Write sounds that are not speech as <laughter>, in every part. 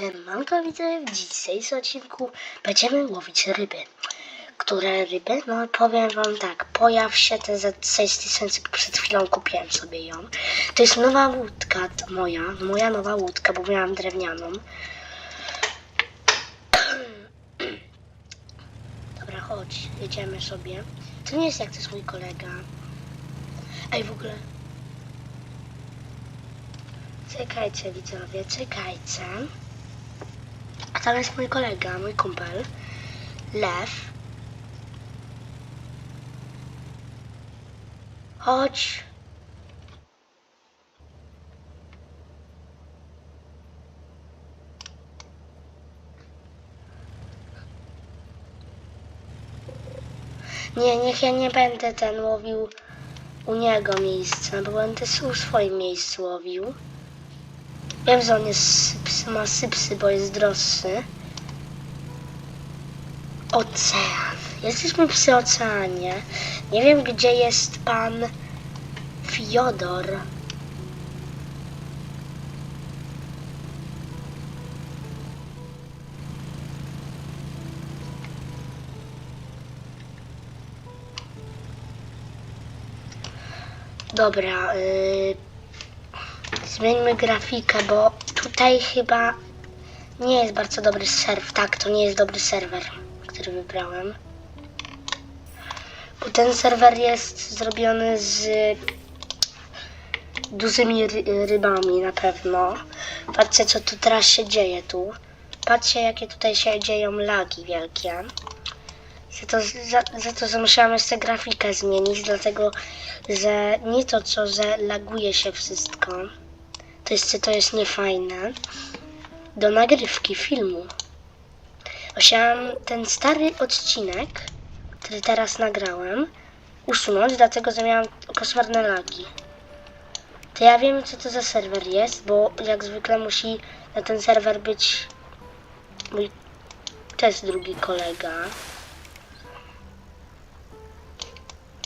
Siemanko widzę, w dzisiejszym odcinku będziemy łowić ryby. Które ryby? No powiem wam tak, pojaw się te za 6000, przed chwilą kupiłem sobie ją. To jest nowa łódka moja, moja nowa łódka, bo miałam drewnianą. <clears throat> Dobra, chodź, jedziemy sobie. To nie jest jak to jest mój kolega. Ej, w ogóle... Czekajcie widzowie, czekajcie. Tam jest mój kolega, mój kumpel. Lew. Chodź. Nie, niech ja nie będę ten łowił u niego miejsca, bo będę u swoim miejscu łowił. Wiem, że on jest sypsy, ma sypsy, bo jest droższy. Ocean. Jesteśmy przy oceanie. Nie wiem, gdzie jest pan Fiodor. Dobra, yy, zmieńmy grafikę, bo tutaj chyba nie jest bardzo dobry serwer. Tak, to nie jest dobry serwer, który wybrałem. Bo ten serwer jest zrobiony z dużymi ry rybami na pewno. Patrzcie, co tu teraz się dzieje tu. Patrzcie, jakie tutaj się dzieją lagi wielkie. Za to, za, za to, musiałam jeszcze grafikę zmienić, dlatego, że nie to, co, że laguje się wszystko. To jest, to jest niefajne. Do nagrywki filmu. Musiałam ten stary odcinek, który teraz nagrałem, usunąć, dlatego, że miałam koszmarne lagi. To ja wiem, co to za serwer jest, bo jak zwykle musi na ten serwer być mój też drugi kolega.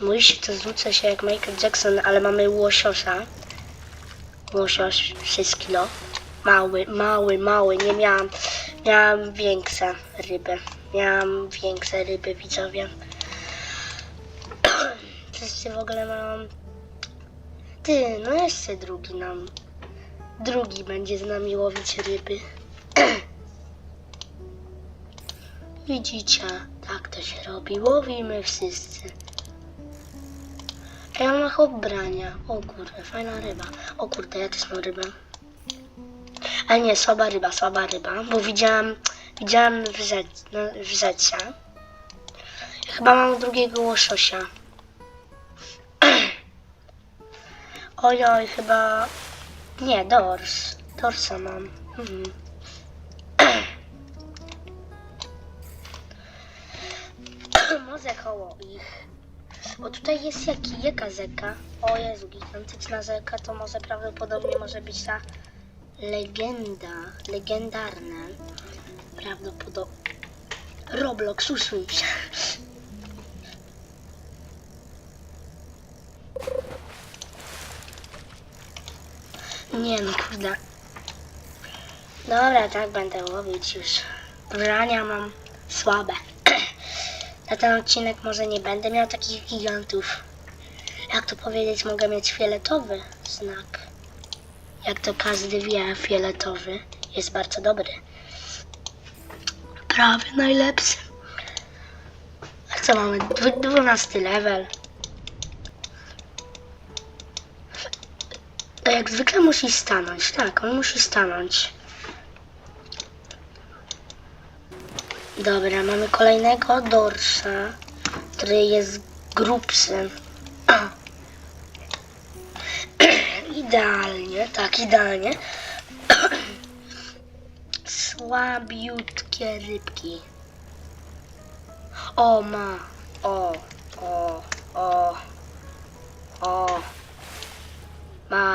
Mówi się to zwrócę się jak Michael Jackson, ale mamy łosiosa. Łosioś 6 kilo. Mały, mały, mały. Nie miałam, miałam większe ryby. Miałam większe ryby, widzowie. <clears throat> Wszyscy w ogóle mam... Ty, no jeszcze drugi nam. Drugi będzie z nami łowić ryby. <clears throat> Widzicie, tak to się robi. Łowimy wszyscy. A ja mam ubrania. O kurde, fajna ryba. O kurde, ja też mam rybę. A nie, słaba ryba, słaba ryba, bo widziałam, widziałam w, rzec, no, w chyba mam drugiego łososia. <clears throat> Oj, oj, chyba... Nie, dors. Dorsa mam. Mhm. <clears throat> Może koło ich. Bo tutaj jest jaki, jaka rzeka? O Jezu, gigantyczna rzeka, to może prawdopodobnie może być ta legenda, legendarna. Prawdopodobnie. Roblox, usuń się. Nie no, kurde. Dobra, tak będę łowić już. Brania mam słabe. Na ten odcinek może nie będę miał takich gigantów. Jak to powiedzieć, mogę mieć fioletowy znak. Jak to każdy wie, fioletowy jest bardzo dobry. Prawie najlepszy. A co mamy? Dwu- 12 level. Jak zwykle musi stanąć. Tak, on musi stanąć. Dobra, mamy kolejnego dorsa, który jest grubszy. <clears throat> idealnie, tak, idealnie. <clears throat> Słabiutkie rybki. O, ma. O, o, o.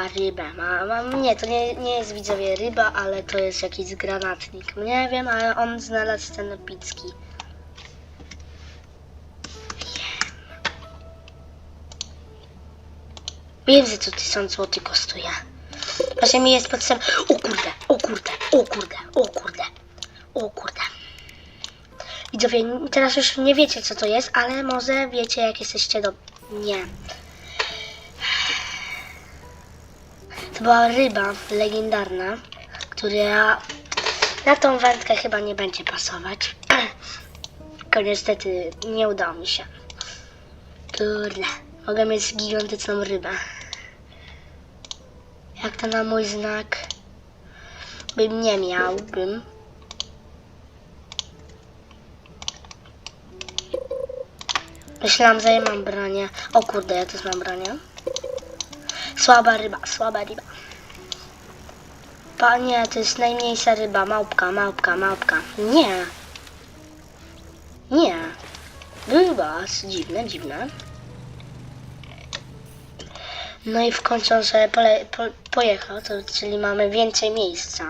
Rybę, ma, nie, to nie, nie jest widzowie ryba, ale to jest jakiś granatnik. Nie wiem, ale on znalazł ten epicki. Wiem, że to 1000 zł kosztuje. Że mi jest potrzebne... O kurde, o kurde, o kurde, o kurde, o kurde. Widzowie, teraz już nie wiecie co to jest, ale może wiecie jak jesteście do... Nie. To była ryba legendarna, która na tą wędkę chyba nie będzie pasować. <clears throat> Tylko niestety nie udało mi się. Kurde, mogę mieć gigantyczną rybę. Jak to na mój znak bym nie miał, bym. Myślałam, że ja mam branie. O kurde, ja też mam branie. Słaba ryba, słaba ryba. Panie, to jest najmniejsza ryba. Małpka, małpka, małpka. Nie. Nie. Ryba, dziwne, dziwne. No i w końcu on sobie pole, po, pojechał, to, czyli mamy więcej miejsca.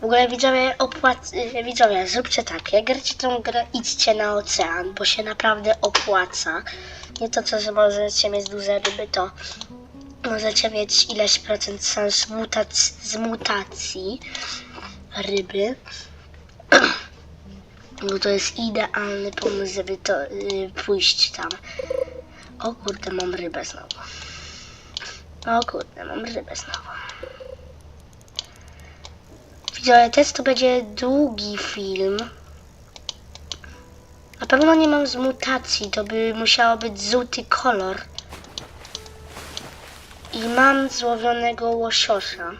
W ogóle widzowie, opłac, y, widzowie, zróbcie tak, jak gracie tą grę, idźcie na ocean, bo się naprawdę opłaca. Nie to, co że możecie mieć duże ryby, to możecie mieć ileś procent szans mutac- z mutacji ryby. <clears throat> Bo to jest idealny pomysł, żeby to y, pójść tam. O kurde, mam rybę znowu. O kurde, mam rybę znowu. Też to będzie długi film. Na pewno nie mam z mutacji, to by musiało być żółty kolor. I mam złowionego łosiosa.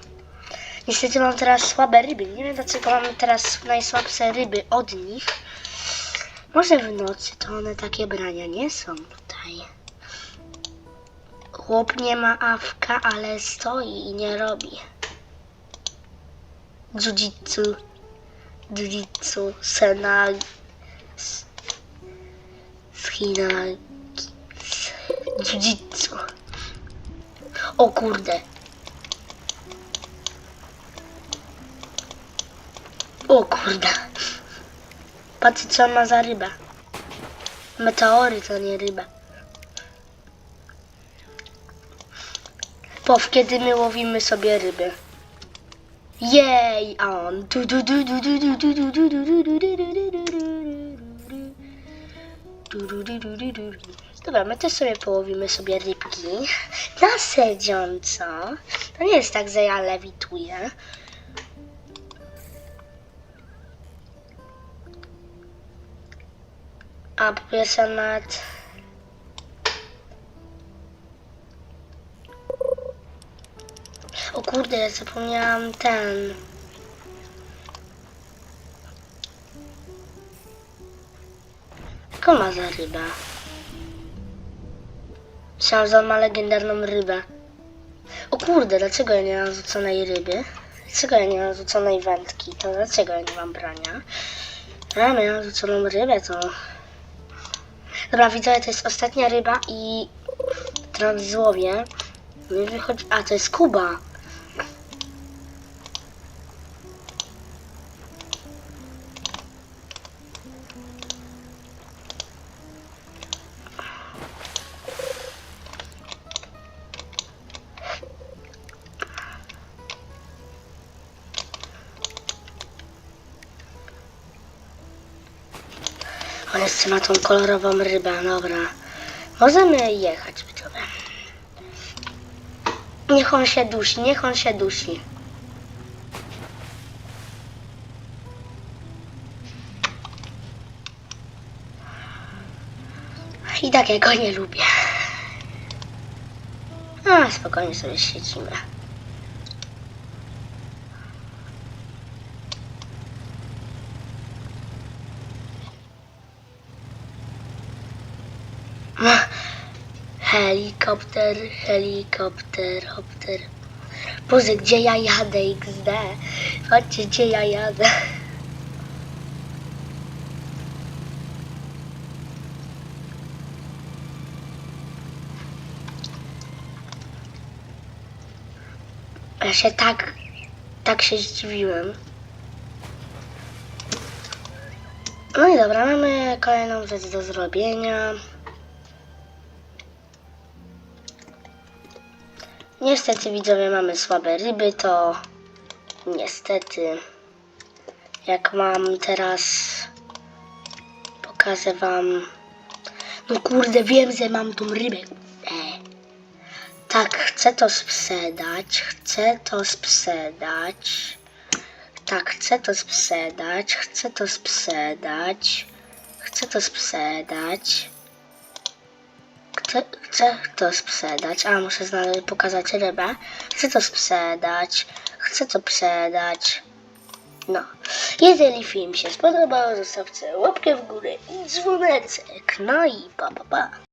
Niestety mam teraz słabe ryby. Nie wiem dlaczego mam teraz najsłabsze ryby od nich. Może w nocy to one takie brania nie są tutaj. Chłop nie ma awka, ale stoi i nie robi. Jiu-jitsu. Jiu-jitsu. Sena. Schina. s- Jiu-jitsu. O kurde. O kurde. Patrzcie co ma za rybę. Meteory to nie ryba. Pow, kiedy my łowimy sobie ryby. Jej, on. Du, Dobra, my też sobie połowimy sobie rybki. Na sedząco. To nie jest tak, że ja lewituję. A poproszę nad... O kurde, ja zapomniałam ten... Jaką ma za ryba? On ma legendarną rybę. O kurde, dlaczego ja nie mam rzuconej ryby? Dlaczego ja nie mam rzuconej wędki? To dlaczego ja nie mam brania? Ja miałam rzuconą rybę, to... Dobra, widzę, to jest ostatnia ryba i... Teraz złowię. No. A, to jest Kuba. On jeszcze ma tą kolorową rybę, dobra. Możemy jechać, widzowie. Niech on się dusi, niech on się dusi. I tak ja go nie lubię. A, spokojnie sobie siedzimy. Helikopter, helikopter, hopter. Boże, gdzie ja jadę XD? Patrzcie, gdzie ja jadę. Ja się tak, tak się zdziwiłem. No i dobra, mamy kolejną rzecz do zrobienia. Niestety widzowie mamy słabe ryby, to niestety jak mam teraz pokażę wam. No kurde wiem, że mam tą rybę. E. tak chcę to sprzedać chcę to sprzedać. Tak chcę to sprzedać chcę to sprzedać chcę to sprzedać Chcę, chcę to sprzedać. A, muszę znaleźć, pokazać rybę. Chcę to sprzedać. Chcę to sprzedać. No. Jeżeli film się spodobał, zostawcie łapkę w górę i dzwoneczek. No i pa, pa, pa.